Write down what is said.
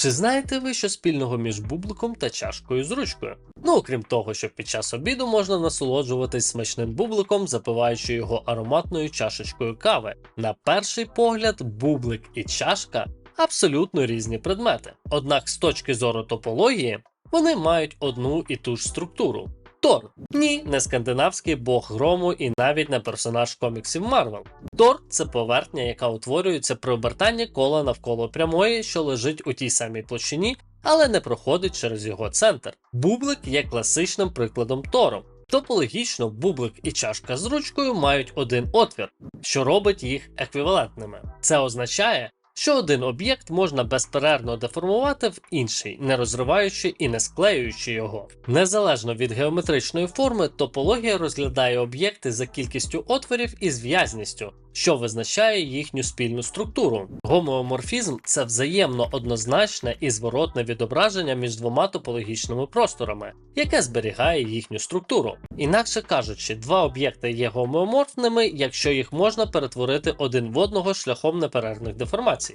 Чи знаєте ви, що спільного між бубликом та чашкою з ручкою? Ну окрім того, що під час обіду можна насолоджуватись смачним бубликом, запиваючи його ароматною чашечкою кави. На перший погляд, бублик і чашка абсолютно різні предмети. Однак з точки зору топології вони мають одну і ту ж структуру. Тор ні, не скандинавський бог грому і навіть не персонаж коміксів Марвел. Тор це поверхня, яка утворюється при обертанні кола навколо прямої, що лежить у тій самій площині, але не проходить через його центр. Бублик є класичним прикладом Тору. Топологічно бублик і чашка з ручкою мають один отвір, що робить їх еквівалентними. Це означає, що один об'єкт можна безперервно деформувати в інший, не розриваючи і не склеюючи його. Незалежно від геометричної форми, топологія розглядає об'єкти за кількістю отворів і зв'язністю, що визначає їхню спільну структуру. Гомеоморфізм це взаємно однозначне і зворотне відображення між двома топологічними просторами, яке зберігає їхню структуру. Інакше кажучи, два об'єкти є гомеоморфними, якщо їх можна перетворити один в одного шляхом неперервних деформацій.